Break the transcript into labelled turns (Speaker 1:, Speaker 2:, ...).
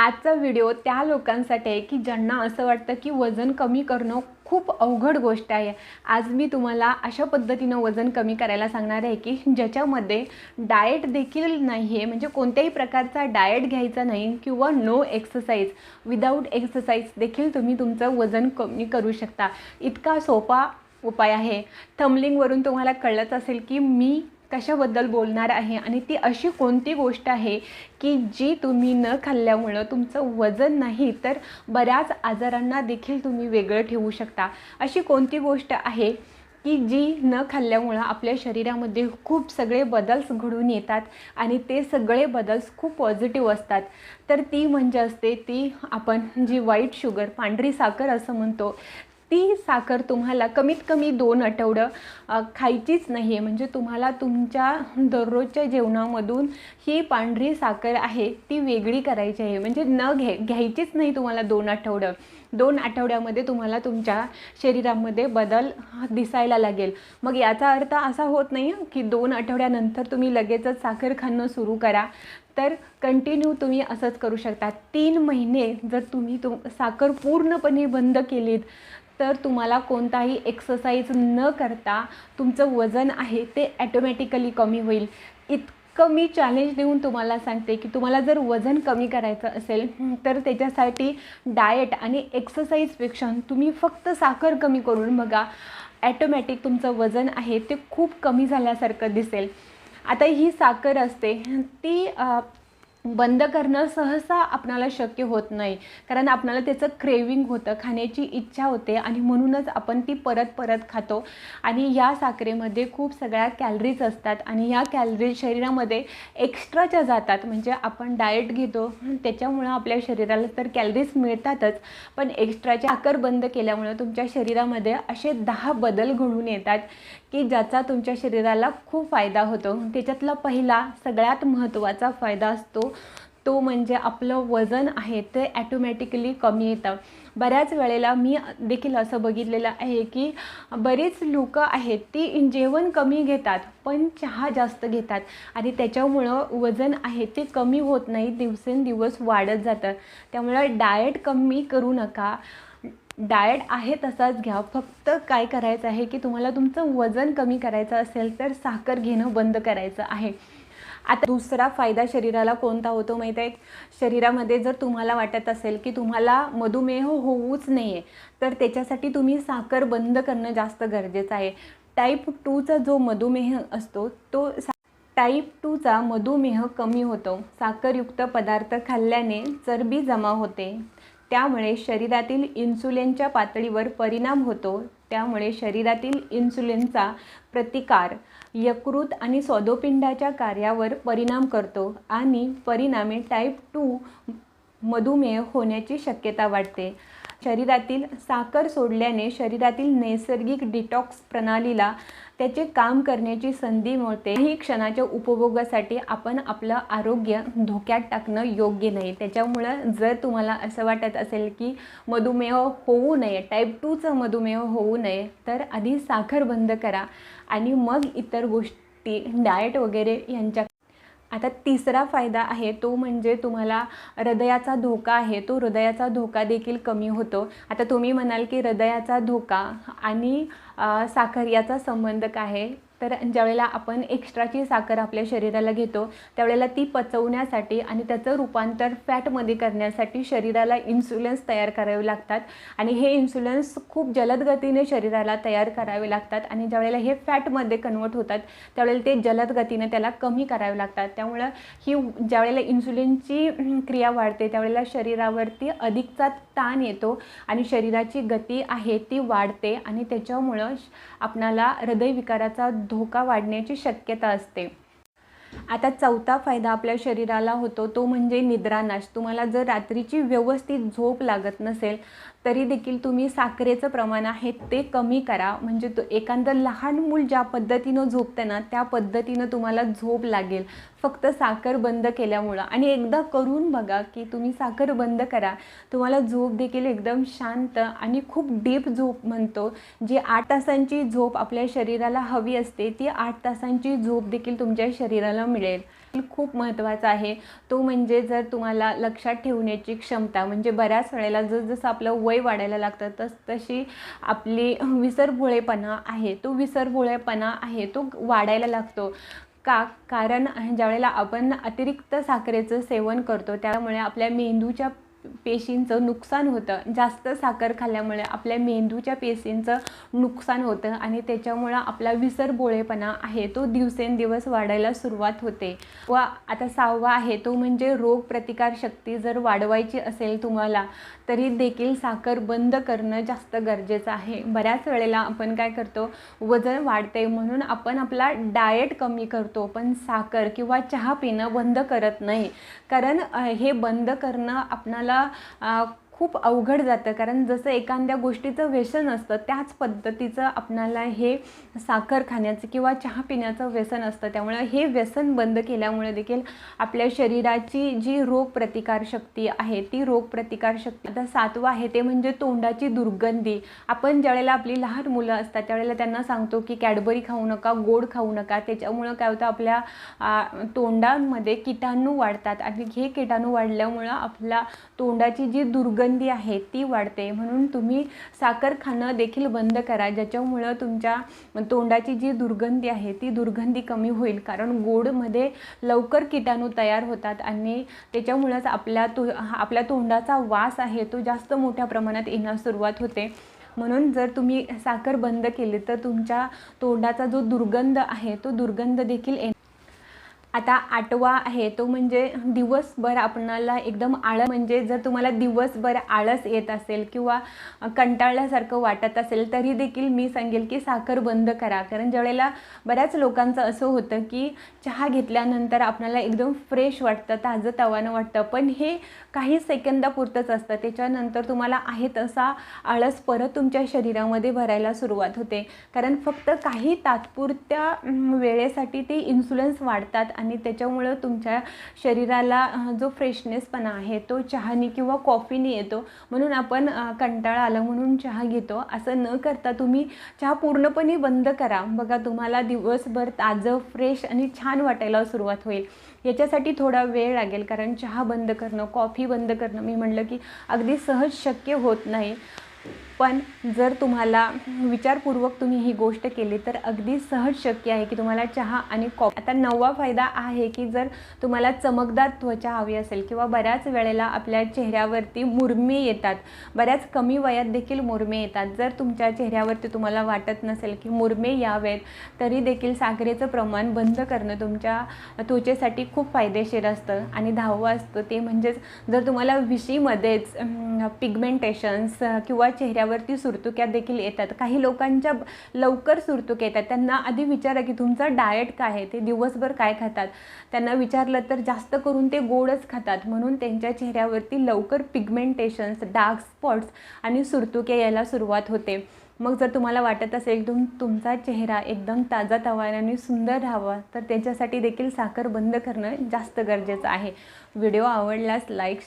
Speaker 1: आजचा व्हिडिओ त्या लोकांसाठी आहे की ज्यांना असं वाटतं की वजन कमी करणं खूप अवघड गोष्ट आहे. आज मी तुम्हाला अशा पद्धतीनं वजन कमी करायला सांगणार आहे की ज्याच्यामध्ये डाएट देखील नाही आहे म्हणजे कोणत्याही प्रकारचा डाएट घ्यायचा नाही किंवा नो एक्सरसाइज विदाऊट एक्सरसाइज देखील तुम्ही तुमचं वजन कमी करू शकता. इतका सोपा उपाय आहे. थमलिंगवरून तुम्हाला कळलंच असेल की मी कशाबद्दल बोलणार आहे? आणि ती अशी कोणती गोष्ट आहे की जी तुम्ही न खाल्ल्यामुळं तुमचं वजन नाही तर बऱ्याच आजारांना देखील तुम्ही वेगळं ठेवू शकता. अशी कोणती गोष्ट आहे की जी न खाल्ल्यामुळं आपल्या शरीरामध्ये खूप सगळे बदल्स घडून येतात आणि ते सगळे बदल्स खूप पॉझिटिव्ह असतात? तर ती म्हणजे असते ती आपण जी व्हाईट शुगर पांढरी साखर असं म्हणतो ती साखर तुम्हाला कमीत कमी दोन आठवडं खायचीच नाही आहे म्हणजे तुम्हाला तुमच्या दररोजच्या जेवणामधून ही पांढरी साखर आहे ती वेगळी करायची आहे. म्हणजे न घे घ्यायचीच नाही तुम्हाला दोन आठवडं. दोन आठवड्यामध्ये तुम्हाला तुमच्या शरीरामध्ये बदल दिसायला लागेल. मग याचा अर्थ असा होत नाही की दोन आठवड्यानंतर तुम्ही लगेचच साखर खाणं सुरू करा. तर कंटिन्यू तुम्ही असंच करू शकता. तीन महिने जर तुम्ही तुम साखर पूर्णपणे बंद केलीत तर तुम्हाला कोणताही एक्सरसाइज न करता तुमचं वजन आहे ते ॲटोमॅटिकली कमी होईल. इतकं मी चॅलेंज देऊन तुम्हाला सांगते की तुम्हाला जर वजन कमी करायचं असेल तर त्याच्यासाठी डाएट आणि एक्सरसाइजपेक्षा तुम्ही फक्त साखर कमी करून बघा. ॲटोमॅटिक तुमचं वजन आहे ते खूप कमी झाल्यासारखं दिसेल. आता ही साखर असते ती बंद करणं सहसा आपणाला शक्य होत नाही. कारण आपणाला त्याचं क्रेविंग होतं खाण्याची इच्छा होते आणि म्हणूनच आपण ती परत परत खातो. आणि या साखरेमध्ये खूप सगळ्या कॅलरीज असतात आणि या कॅलरीज शरीरामध्ये एक्स्ट्राच्या जातात. म्हणजे आपण डाएट घेतो त्याच्यामुळं आपल्या शरीराला तर कॅलरीज मिळतातच. पण एक्स्ट्राच्या आकर बंद केल्यामुळं तुमच्या शरीरामध्ये असे दहा बदल घडून येतात की ज्याचा तुमच्या शरीराला खूप फायदा होतो. त्याच्यातला पहिला सगळ्यात महत्त्वाचा फायदा असतो तो म्हणजे आपलं वजन आहे ते ॲटोमॅटिकली कमी येतं. बऱ्याच वेळेला मी देखील असं बघितलेलं आहे की बरीच लोक आहेत ती जेवण कमी घेतात पण चहा जास्त घेतात आणि त्याच्यामुळं वजन आहे ते कमी होत नाही दिवसेंदिवस वाढत जातं. त्यामुळं डाएट कमी करू नका. डाएट आहे तसाच घ्या. फक्त काय करायचं आहे की तुम्हाला तुमचं वजन कमी करायचं असेल तर साखर घेणं बंद करायचं आहे. आता दुसरा फायदा शरीराला कोणता होतो माहीत आहे? शरीरामध्ये जर तुम्हाला वाटत असेल की तुम्हाला मधुमेह होऊच नाही आहे तर त्याच्यासाठी तुम्ही साखर बंद करणं जास्त गरजेचं आहे. टाईप टूचा जो मधुमेह असतो तो सा टाईप टूचा मधुमेह कमी होतो. साखरयुक्त पदार्थ खाल्ल्याने चरबी जमा होते. त्यामुळे शरीरातील इन्सुलिनच्या पातळीवर परिणाम होतो. त्यामुळे शरीरातील इन्सुलिनचा प्रतिकार यकृत आणि स्वदोपिंडाच्या कार्यावर परिणाम करतो आणि परिणामी टाईप टू मधुमेह होण्याची शक्यता वाढते. शरीरातील साखर सोडल्याने शरीरातील नैसर्गिक डिटॉक्स प्रणालीला त्याचे काम करण्याची संधी मिळते. ही क्षणाच्या उपभोगासाठी आपण आपलं आरोग्य धोक्यात टाकणं योग्य नाही. त्याच्यामुळं जर तुम्हाला असं वाटत असेल की मधुमेह होऊ नये टाईप टूचं मधुमेह होऊ नये तर आधी साखर बंद करा आणि मग इतर गोष्टी डाएट वगैरे यांच्या आता तिसरा फायदा आहे तो म्हणजे तुम्हाला हृदयाचा धोका आहे तो हृदयाचा धोका देखील कमी होतो. आता तुम्ही म्हणाल की हृदयाचा धोका आणि साखर याचा संबंध काय आहे? तर ज्यावेळेला आपण एक्स्ट्राची साखर आपल्या शरीराला घेतो त्यावेळेला ती पचवण्यासाठी आणि त्याचं रूपांतर फॅटमध्ये करण्यासाठी शरीराला इन्सुलन्स तयार करावे लागतात. आणि हे इन्सुलन्स खूप जलद गतीने शरीराला तयार करावे लागतात आणि ज्यावेळेला हे फॅटमध्ये कन्वर्ट होतात त्यावेळेला ते जलद गतीने त्याला कमी करावे लागतात. त्यामुळं ही ज्यावेळेला इन्सुलिनची क्रिया वाढते त्यावेळेला शरीरावरती अधिकचा ताण येतो आणि शरीराची गती आहे ती वाढते आणि त्याच्यामुळं श- आपणाला हृदयविकाराचा धोका वाढण्याची शक्यता असते. आता चौथा फायदा आपल्या शरीराला होतो तो म्हणजे निद्रानाश. तुम्हाला जर रात्रीची व्यवस्थित झोप लागत नसेल तरी देखील तुम्ही साखरेचं प्रमाण आहे ते कमी करा. म्हणजे तो एखादं लहान मूल ज्या पद्धतीनं झोपतं ना त्या पद्धतीनं तुम्हाला झोप लागेल. फक्त साखर बंद केल्यामुळं. आणि एकदा करून बघा की तुम्ही साखर बंद करा तुम्हाला झोप देखील एकदम शांत आणि खूप डीप झोप म्हणतो. जी आठ तासांची झोप आपल्या शरीराला हवी असते ती आठ तासांची झोप देखील तुमच्या शरीराला मिळेल. खूप महत्त्वाचा आहे. तो म्हणजे जर तुम्हाला लक्षात ठेवण्याची क्षमता म्हणजे बऱ्याच वेळेला जसं आपलं वय वाढायला लागतं तस तशी आपली विसरभोळेपणा आहे. तो विसरभोळेपणा आहे तो वाढायला लागतो. का? कारण ज्यावेळेला आपण अतिरिक्त साखरेचं सेवन करतो त्यामुळे आपल्या मेंदूच्या पेशींचं नुकसान होतं. जास्त साखर खाल्ल्यामुळे आपल्या मेंदूच्या पेशींचं नुकसान होतं आणि त्याच्यामुळं आपला विसरबोळेपणा आहे तो दिवसेंदिवस वाढायला सुरुवात होते. व आता सहावा आहे तो म्हणजे रोगप्रतिकारशक्ती जर वाढवायची असेल तुम्हाला तरी देखील साखर बंद करणं जास्त गरजेचं आहे. बऱ्याच वेळेला आपण काय करतो वजन वाढते म्हणून आपण आपला डाएट कमी करतो पण साखर किंवा चहा पिणं बंद करत नाही. कारण हे बंद करणं आपणाला खूप अवघड जातं. कारण जसं एखाद्या गोष्टीचं व्यसन असतं त्याच पद्धतीचं आपणाला हे साखर खाण्याचं किंवा चहा पिण्याचं व्यसन असतं. त्यामुळं हे व्यसन बंद केल्यामुळे देखील आपल्या शरीराची जी रोगप्रतिकारशक्ती आहे ती रोगप्रतिकारशक्ती आता सातवं आहे ते म्हणजे तोंडाची दुर्गंधी. आपण ज्यावेळेला आपली लहान मुलं असतात त्यावेळेला त्यांना सांगतो की कॅडबरी खाऊ नका गोड खाऊ नका. त्याच्यामुळं काय होतं आपल्या तोंडांमध्ये किटाणू वाढतात. आणि हे किटाणू वाढल्यामुळं आपल्या तोंडाची जी दुर्गंधी सुगंधी आहे ती वाढते. म्हणून तुम्ही साखर खाणं देखील बंद करा ज्याच्यामुळं तुमच्या तोंडाची जी दुर्गंधी आहे ती दुर्गंधी कमी होईल. कारण गोडमध्ये लवकर किटाणू तयार होतात आणि त्याच्यामुळंच आपल्या तो आपल्या तोंडाचा वास आहे तो जास्त मोठ्या प्रमाणात येण्यास सुरुवात होते. म्हणून जर तुम्ही साखर बंद केली तर तुमच्या तोंडाचा जो दुर्गंध आहे तो दुर्गंध देखील आता आठवा आहे तो म्हणजे दिवसभर आपणाला एकदम आळस म्हणजे जर तुम्हाला दिवसभर आळस येत असेल किंवा कंटाळल्यासारखं वाटत असेल तरी देखील मी सांगेल की साखर बंद करा. कारण ज्यावेळेला बऱ्याच लोकांचं असं होतं की चहा घेतल्यानंतर आपल्याला एकदम फ्रेश वाटतं ताजं तवानं वाटतं. पण हे काही सेकंदापुरतंच असतं. त्याच्यानंतर तुम्हाला आहे तसा आळस परत तुमच्या शरीरामध्ये भरायला सुरुवात होते. कारण फक्त काही तात्पुरत्या वेळेसाठी ते इन्सुलन्स वाढतात आणि त्याच्यामुळं तुमच्या शरीराला जो फ्रेशनेसपणा आहे तो चहानी किंवा कॉफीने येतो. म्हणून आपण कंटाळा आला म्हणून चहा घेतो. असं न करता तुम्ही चहा पूर्णपणे बंद करा. बघा तुम्हाला दिवसभर ताजं फ्रेश आणि छान वाटायला सुरुवात होईल. याच्यासाठी थोडा वेळ लागेल कारण चहा बंद करणं कॉफी बंद करणं मी म्हटलं की अगदी सहज शक्य होत नाही. पण जर तुम्हाला विचारपूर्वक तुम्ही ही गोष्ट केली तर अगदी सहज शक्य आहे की तुम्हाला चहा आणि कॉफ. आता नववा फायदा आहे की जर तुम्हाला चमकदार त्वचा हवी असेल किंवा बऱ्याच वेळेला आपल्या चेहऱ्यावरती मुरमे येतात बऱ्याच कमी वयात देखील मुरमे येतात. जर तुमच्या चेहऱ्यावरती तुम्हाला वाटत नसेल की मुरमे यावेत तरी देखील साखरेचं प्रमाण बंद करणं तुमच्या त्वचेसाठी खूप फायदेशीर असतं आणि दहावं असतं. ते म्हणजेच जर तुम्हाला विशीमध्येच पिगमेंटेशन्स किंवा चेहऱ्यावर वरती सुरतुक्या देखील येतात. काही लोकांच्या लवकर सुरतुक्या येतात. त्यांना आधी विचारा की तुमचं डाएट काय आहे? ते दिवसभर काय खातात? त्यांना विचारलं तर जास्त करून ते गोडच खातात. म्हणून त्यांच्या चेहऱ्यावरती लवकर पिगमेंटेशन्स डार्क स्पॉट्स आणि सुरतुक्या यायला सुरुवात होते. मग जर तुम्हाला वाटत असेल तुम तुमचा चेहरा एकदम ताजा आणि सुंदर राहावा तर त्याच्यासाठी देखील साखर बंद करणं जास्त गरजेचं आहे. व्हिडिओ आवडल्यास लाईक